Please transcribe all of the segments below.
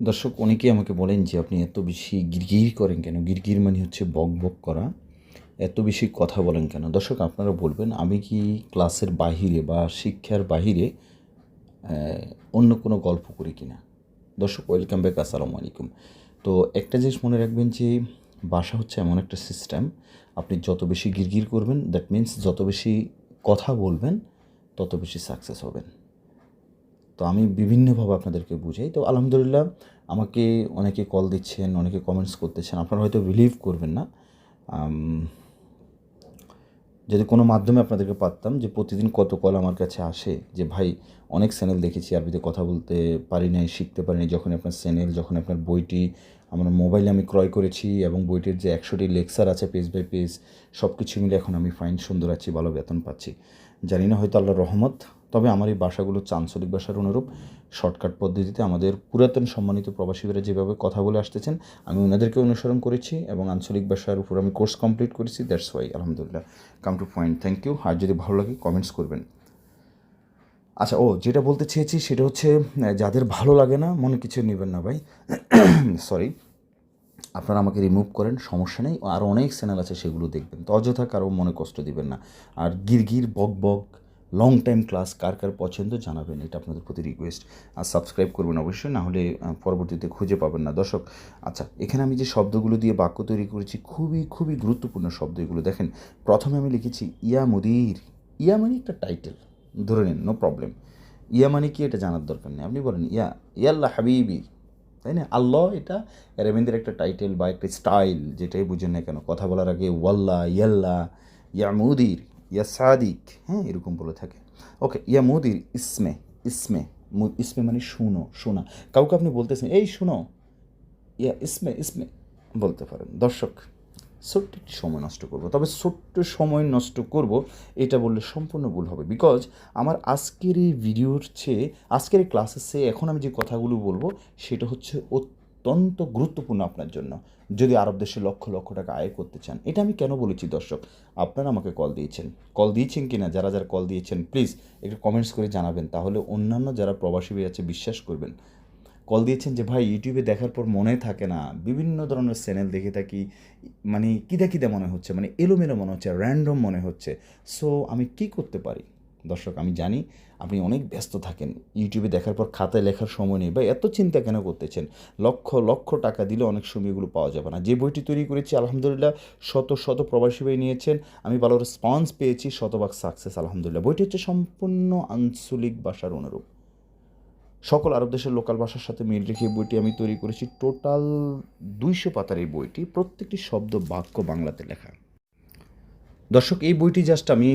দর্শক, অনেকেই আমাকে বলেন যে, আপনি এত বেশি গিরগির করেন কেন? গিরগির মানে হচ্ছে বক বক করা। এত বেশি কথা বলেন কেন? দর্শক, আপনারা বলবেন, আমি কি ক্লাসের বাহিরে বা শিক্ষার বাহিরে অন্য কোনো গল্প করি কি না দর্শক, ওয়েলকাম ব্যাক, আসসালামু আলাইকুম। তো একটা জিনিস মনে রাখবেন যে, বাসা হচ্ছে এমন একটা সিস্টেম, আপনি যত বেশি গিরগির করবেন দ্যাট মিন্স যত বেশি কথা বলবেন, তত বেশি সাকসেস হবেন। তো আমি বিভিন্নভাবে আপনাদেরকে বুঝাই। তো আলহামদুলিল্লাহ, আমাকে অনেকে কল দিচ্ছেন, অনেকে কমেন্টস করতেছেন, আপনারা হয়তো বিলিভ করবেন না। যদি কোনো মাধ্যমে আপনাদেরকে পারতাম যে প্রতিদিন কত কল আমার কাছে আসে, যে ভাই অনেক চ্যানেল দেখেছি আরবিতে কথা বলতে পারি নাই, শিখতে পারি নাই যখন আপনার চ্যানেল যখন আপনার বইটি, আমার মোবাইলে আমি ক্রয় করেছি এবং বইটির যে একশোটি লেকচার আছে পেজ বাই পেজ সব কিছু মিলে এখন আমি ফাইন সুন্দর আছি, ভালো বেতন পাচ্ছি। জানি না হয়তো আল্লাহর রহমত তবে আমার এই ভাষাগুলো চাঞ্চলিক ভাষার অনুরূপ। শর্টকাট পদ্ধতিতে আমাদের পুরাতন সম্মানিত প্রবাসীরা যেভাবে কথা বলে আসতেছেন, আমি ওনাদেরকে অনুসরণ করেছি এবং আঞ্চলিক ভাষার উপর আমি কোর্স কমপ্লিট করেছি দ্যাটস ওয়াই আলহামদুলিল্লাহ। Come to point thank you আর যদি ভালো লাগে কমেন্টস করবেন। আচ্ছা ও, যেটা বলতে চেয়েছি সেটা হচ্ছে যাদের ভালো লাগে না, মনে কিছু নেবেন না ভাই। সরি আপনারা আমাকে রিমুভ করেন, সমস্যা নেই। আর অনেক চ্যানেল আছে সেগুলো দেখবেন। তো অযথা কারও মনে কষ্ট দিবেন না। আর গিরগির, বক বক লং টাইম ক্লাস কার কার পছন্দ জানাবেন, এটা আপনাদের প্রতি রিকোয়েস্ট আর সাবস্ক্রাইব করবেন অবশ্যই, না হলে পরবর্তীতে খুঁজে পাবেন না। দর্শক আচ্ছা এখানে আমি যে শব্দগুলো দিয়ে বাক্য তৈরি করেছি, খুবই খুবই গুরুত্বপূর্ণ শব্দ এগুলো। দেখেন, প্রথমে আমি লিখেছি, ইয়া মুদির। ইয়া মানে একটা টাইটেল ধরে নিন নো প্রবলেম ইয়া মানে কি, এটা জানার দরকার নেই। আপনি বলেন, ইয়া, ইয়াল্লা হাবিবি। তাই না? আল্লাহ এটা অ্যারাবিনদের একটা টাইটেল বা একটা স্টাইল যেটাই বুঝেন না কেন। কথা বলার আগে, ওয়াল্লা ইয়াল্লা ইয়া মুদির। ইয়া সাদিক হ্যাঁ এরকম বলে থাকে। ওকে ইয়া মুদির ইসমে ইসমে ইসমে মানে শুনো, শোনা। কাউকে আপনি বলতেছেন, এই শুনো, ইয়া, ইসমে ইসমে, বলতে পারেন। দর্শক, ছোট্ট সময় নষ্ট করব, তবে ছোট্ট সময় নষ্ট করব, এটা বললে সম্পূর্ণ ভুল হবে। বিকজ আমার আজকের এই ভিডিওর চেয়ে, আজকের এই ক্লাসের চেয়ে এখন আমি যে কথাগুলো বলব, সেটা হচ্ছে অত্যন্ত গুরুত্বপূর্ণ আপনার জন্য। যদি আরব দেশে লক্ষ লক্ষ টাকা আয় করতে চান, এটা আমি কেন বলেছি দর্শক? আপনারা আমাকে কল দিয়েছেন। কল দিয়েছেন কি না যারা যারা কল দিয়েছেন প্লিজ একটু কমেন্টস করে জানাবেন, তাহলে অন্যান্য যারা প্রবাসী আছে, বিশ্বাস করবেন। কল দিয়েছেন যে, ভাই ইউটিউবে দেখার পর মনে থাকে না। বিভিন্ন ধরনের চ্যানেল দেখে থাকি। মানে কিদা কিদা মনে হচ্ছে? মানে এলোমেলো মনে হচ্ছে র্যান্ডম মনে হচ্ছে। সো আমি কি করতে পারি? দর্শক, আমি জানি আপনি অনেক ব্যস্ত থাকেন। ইউটিউবে দেখার পর খাতায় লেখার সময় নেই বা এত চিন্তা কেন করতেছেন? লক্ষ লক্ষ টাকা দিলে অনেক সময় এগুলো পাওয়া যাবে না। যে বইটি তৈরি করেছি, আলহামদুলিল্লাহ, শত শত প্রবাসী ভাই নিয়েছেন। আমি ভালো রেসপন্স পেয়েছি, শতভাগ সাকসেস আলহামদুলিল্লাহ। বইটি হচ্ছে সম্পূর্ণ আঞ্চলিক ভাষার অনুরূপ। সকল আরব দেশের লোকাল ভাষার সাথে মিল রেখে বইটি আমি তৈরি করেছি। টোটাল দুইশো পাতার এই বইটি প্রত্যেকটি শব্দ বাক্য বাংলাতে লেখা। দর্শক, এই বইটি জাস্ট আমি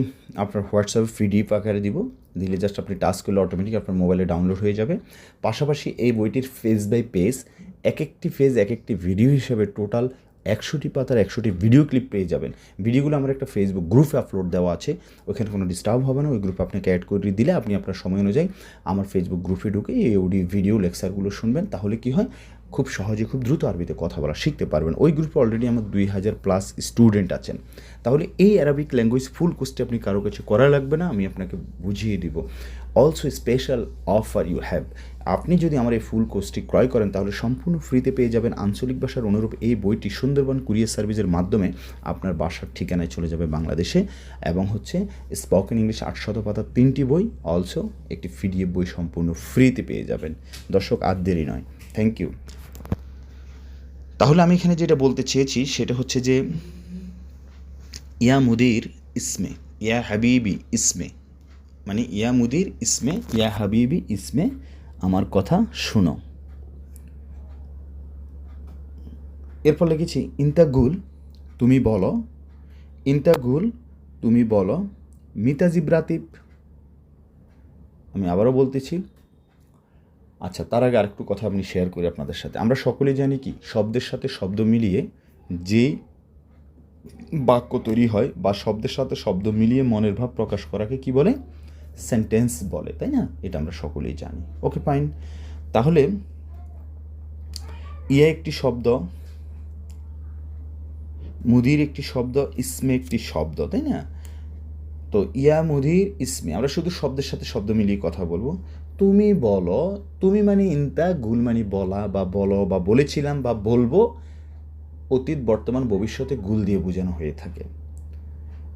আপনার হোয়াটসঅ্যাপে পিডিএফ আকারে দিব। দিলে জাস্ট আপনি টাচ করলে অটোমেটিক আপনার মোবাইলে ডাউনলোড হয়ে যাবে। পাশাপাশি এই বইটির ফেজ বাই পেজ এক একটি ফেজ এক একটি ভিডিও হিসেবে টোটাল একশোটি পাতার একশোটি ভিডিও ক্লিপ পেয়ে যাবেন। ভিডিওগুলো আমার একটা ফেসবুক গ্রুপে আপলোড দেওয়া আছে। ওখানে কোনো ডিস্টার্ব হবে না, ওই গ্রুপে আপনাকে অ্যাড করে দিলে আপনি আপনার সময় অনুযায়ী আমার ফেসবুক গ্রুপে ঢুকে এই অডিও ভিডিও লেকচারগুলো শুনবেন। তাহলে কি হয়? খুব সহজে, খুব দ্রুত আরবিতে কথা বলা শিখতে পারবেন। ওই গ্রুপে অলরেডি আমার দুই হাজার প্লাস স্টুডেন্ট আছেন। তাহলে এই অ্যারাবিক ল্যাঙ্গুয়েজ ফুল কোর্সটি আপনি কারও কাছে করা লাগবে না, আমি আপনাকে বুঝিয়ে দিব। Also special offer you have আপনি যদি আমার এই ফুল কোর্সটি ক্রয় করেন, তাহলে সম্পূর্ণ ফ্রিতে পেয়ে যাবেন আঞ্চলিক ভাষার অনুরূপ এই বইটি সুন্দরবন কুরিয়ার সার্ভিসের মাধ্যমে আপনার বাসার ঠিকানায় চলে যাবে বাংলাদেশে। এবং হচ্ছে স্পোকেন ইংলিশ আটশত পাতার তিনটি বই অলসো একটি পিডিএফ বই সম্পূর্ণ ফ্রিতে পেয়ে যাবেন। দর্শক, আর দেরি নয়। থ্যাংক ইউ তাহলে আমি এখানে যেটা বলতে চেয়েছি সেটা হচ্ছে যে, ইয়া মুদির ইসমে, ইয়া হাবিবি ইসমে মানে ইয়া মুদির ইসমে, ইয়া হাবিবি ইসমে আমার কথা শুনো। এরপর লিখেছি ইন্তাগুল তুমি বলো ইন্তাগুল তুমি বলো মিতাজিব্রাতিব আমি আবারও বলতেছি আচ্ছা তার আগে আরেকটু কথা আপনি শেয়ার করি আপনাদের সাথে। আমরা সকলেই জানি কি, শব্দের সাথে শব্দ মিলিয়ে যে বাক্য তৈরি হয় বা শব্দের সাথে শব্দ মিলিয়ে মনের ভাব প্রকাশ করাকে কি বলে? সেন্টেন্স বলে, তাই না? এটা আমরা সকলেই জানি। ওকে ফাইন তাহলে, ইয়া একটি শব্দ, মুদির একটি শব্দ, ইসমে একটি শব্দ, তাই না? তো ইয়া, মুদির, ইসমে, আমরা শুধু শব্দের সাথে শব্দ মিলিয়ে কথা বলব। তুমি বলো, তুমি মানে ইনতা, গুল মানে বলা বা বলো বা বলেছিলাম বা বলব, অতীত বর্তমান ভবিষ্যতে গুল দিয়ে বোঝানো হয়ে থাকে।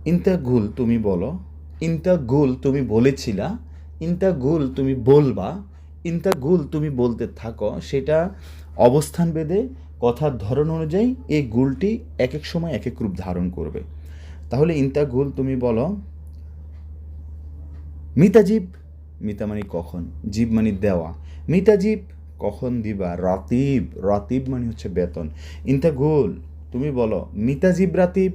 ইনতা গুল তুমি বলো, ইনতা গুল তুমি বলেছিলা, ইনতা গুল তুমি বলবা, ইনতা গুল তুমি বলতে থাকো, সেটা অবস্থান বেদে, কথার ধরন অনুযায়ী এই গুলটি এক এক সময় এক এক রূপ ধারণ করবে। তাহলে ইনতা গুল তুমি বলো মিতাজীব মিতা মানে কখন? জীব মানে দেওয়া। মিতাজীব কখন দিবা? রাতিব। রাতিব মানে হচ্ছে বেতন। ইনতা গুল তুমি বলো মিতাজীব রাতিব?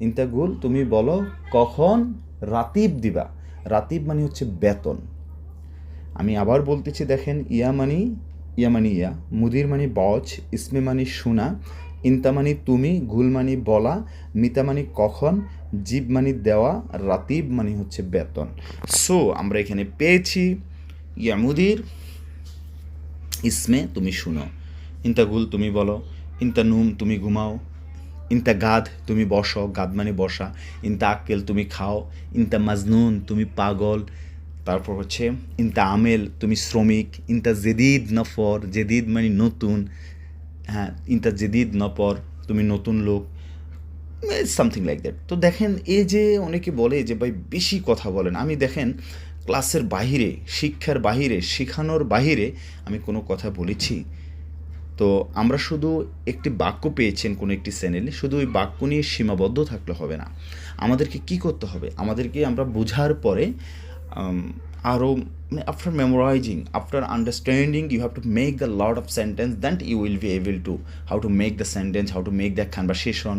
ইনতা গুল তুমি বলো, কখন রাতিব দিবা? রাতিব মানে হচ্ছে বেতন। আমি আবার বলতেছি, দেখেন, ইয়া মানি ইয়া মানি ইয়া। মুদির মানি বজ, ইসমে মানি শোনা ইনতা মানি তুমি গুল মানি বলা মিতা মানি কখন জীব মানি দেওয়া রাতিব মানি হচ্ছে বেতন। সো আমরা এখানে পেয়েছি ইয়ামুদির ইসমে তুমি শুনো। ইনতা গুল তুমি বলো, ইনতা নুম তুমি ঘুমাও, ইনতা গাদ তুমি বসো গাদ মানে বসা, ইনতা আক্কেল তুমি খাও, ইনতা মাজনুন তুমি পাগল, তারপর হচ্ছে ইনতা আমেল তুমি শ্রমিক, ইনতা জেদিদ নফর, জেদিদ মানে নতুন হ্যাঁ ইনতা জেদিদ নপর তুমি নতুন লোক সামথিং লাইক দ্যাট তো দেখেন, এ যে অনেকে বলে যে, ভাই, বেশি কথা বলেন। আমি দেখেন, ক্লাসের বাহিরে, শিক্ষার বাহিরে, শেখানোর বাহিরে আমি কোনো কথা বলেছি। তো আমরা শুধু একটি বাক্য পেয়েছেন কোনো একটি চ্যানেলে, শুধু ওই বাক্য নিয়ে সীমাবদ্ধ থাকলে হবে না। আমাদেরকে কি করতে হবে? আমাদেরকে আমরা বোঝার পরে আরও after memorising after understanding you have to make the lot of sentence then you will be able to how to make the sentence how to make the conversation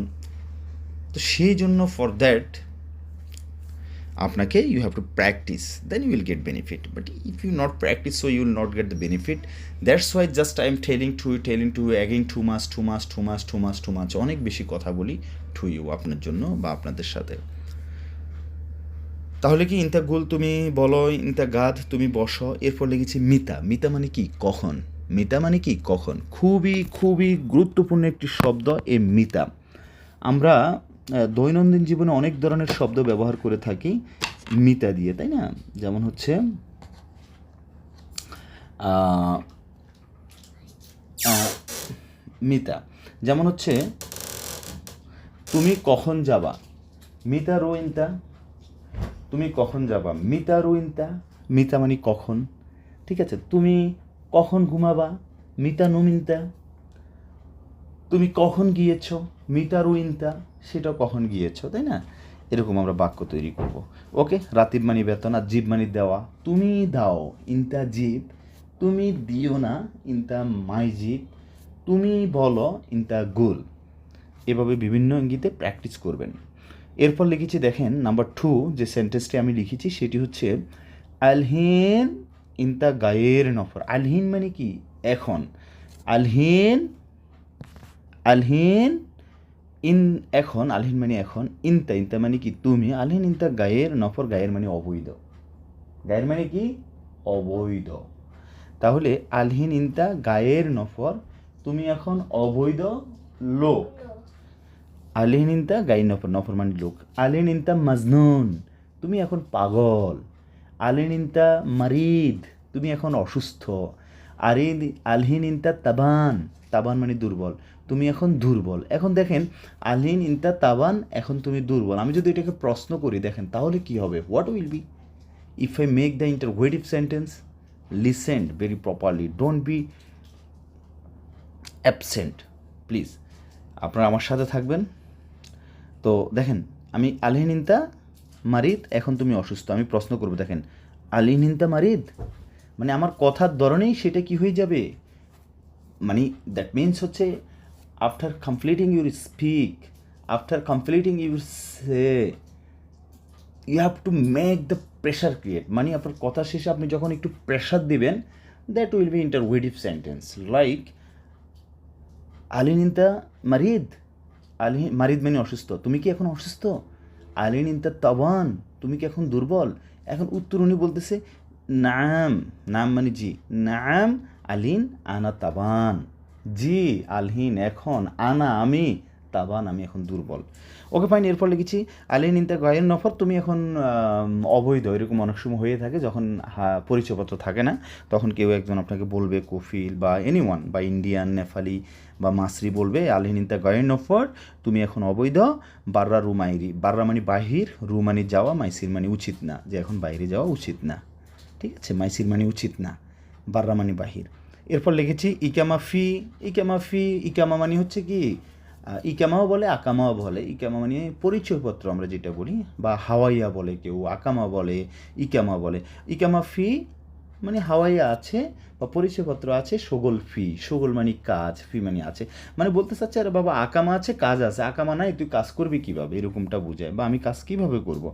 তো সেই জন্য ফর দ্যাট আপনাকে you have to practise then you will get benefit but if you not practise so you will not get the benefit that's why just I am telling to you telling to again two mass two মাস two মাস two মাস two মাস অনেক বেশি কথা বলি to you আপনার জন্য বা আপনাদের সাথে। তাহলে কি ইনতা গুল তুমি বলো ইনতা গাদ তুমি বসো, এরপর লিখেছি মিতা। মিতা মানে কি? কখন? মিতা মানে কি? কখন? খুবই খুবই গুরুত্বপূর্ণ একটি শব্দ, এ মিতা। আমরা দৈনন্দিন জীবনে অনেক ধরনের শব্দ ব্যবহার করে থাকি মিতা দিয়ে, তাই না? যেমন হচ্ছে মিতা। যেমন হচ্ছে, তুমি কখন যাবা? মিতা রোইনতা তুমি কখন যাবা? মিতা রুইনতা মিতা মানে কখন? ঠিক আছে, তুমি কখন ঘুমাবা? মিতা নুমিনতা তুমি কখন গিয়েছ? মিতা রুইনতা সেটা কখন গিয়েছ, তাই না? এরকম আমরা বাক্য তৈরি করব। ওকে? রাতিব মানি বেতন, আর জীব মানি দেওয়া। তুমি দাও, ইনতা জীব। তুমি দিও না, ইনতা মাই জীব। তুমি বলো, ইনতা গুল। এভাবে বিভিন্ন ইঙ্গিতে প্র্যাকটিস করবেন। এরপর লিখেছি, দেখেন নাম্বার টু যে সেন্টেন্সটি আমি লিখেছি, সেটি হচ্ছে, আলহিন ইনতা গায়ের নফর। আলহিন মানে কি? এখন। আলহিন আলহিন ইন, এখন, আলহিন মানে এখন, ইনতা ইনতা মানে কি? তুমি। আলহিন ইনতা গায়ের নফর, গায়ের মানে অবৈধ। গায়ের মানে কি? অবৈধ। তাহলে, আলহিন ইনতা গায়ের নফর, তুমি এখন অবৈধ লোক। আলিন ইনতা গাই নফর নফর মানে লোক। আলিন ইনতা মাজনুন, তুমি এখন পাগল। আলিন ইনতা মারিদ, তুমি এখন অসুস্থ। আরিন আলহিন ইনতা তাবান তাবান মানে দুর্বল। তুমি এখন দুর্বল। এখন দেখেন আলহিন ইনতা তাবান, এখন তুমি দুর্বল। আমি যদি এটাকে প্রশ্ন করি, দেখেন, তাহলে কি হবে? What will be if I make the interrogative sentence listened very properly don't be absent please আপনারা আমার সাথে থাকবেন। তো দেখেন, আমি আলহিনিন্তা, মারিদ, এখন তুমি অসুস্থ, আমি প্রশ্ন করব, দেখেন, আলহিনিন্তা, মারিদ? মানে আমার কথার ধরনেই সেটা কি হয়ে যাবে? মানে দ্যাট মিনস হচ্ছে after completing your speak after completing your say you have to make the pressure create মানে আপনার কথা শেষে আপনি যখন একটু প্রেশার দিবেন that will be interrogative sentence like আলিনিন্তা মারিদ আলি, মারিদ মানে অসুস্থ। তুমি কি এখন অসুস্থ? আলিন আলিনিন্তা তবান তুমি কি এখন দুর্বল? এখন উত্তর উনি বলতেছে, নাম নাম মানে জি। নাম আলিন, আনা তাবান জি, আলহিন, এখন আনা আমি। তাবান, আমি এখন দুর্বল। ওকে ফাইন এরপর লিখেছি আলিন ইন্তা গয়ের নফর, তুমি এখন অবৈধ। এরকম অনেক সময় হয়ে থাকে, যখন পরিচয়পত্র থাকে না, তখন কেউ একজন আপনাকে বলবে, কফিল বা এনিওয়ান বা ইন্ডিয়ান নেপালি বা মাসরি বলবে আলিন ইন্তা গয়ের নফর, তুমি এখন অবৈধ। বাররা রুমাইরি, বাররা মানে বাহির রু মানে যাওয়া, মাইসির মানে উচিত না, যে এখন বাইরে যাওয়া উচিত না। ঠিক আছে? মাইসির মানে উচিত না, বাররা মানে বাহির। এরপর লিখেছি ইকামাফি ইকামাফি ইকামা মানে হচ্ছে কি? ইকামাও বলে, আকামাও বলে। ইকামা মানে পরিচয়পত্র আমরা যেটা বলি, বা হাওয়াইয়া বলে কেউ, আকামা বলে, ইকামা বলে। ইকামা ফি মানে হাওয়াইয়া আছে, বা পরিচয়পত্র আছে, সগোল ফি। সগোল মানে কাজ, ফি মানে আছে। মানে বলতে চাচ্ছে, আরে বাবা, আকামা আছে, কাজ আছে। আকামা নাই, তুই কাজ করবি কীভাবে? এরকমটা বোঝায়। বা আমি কাজ কীভাবে করব?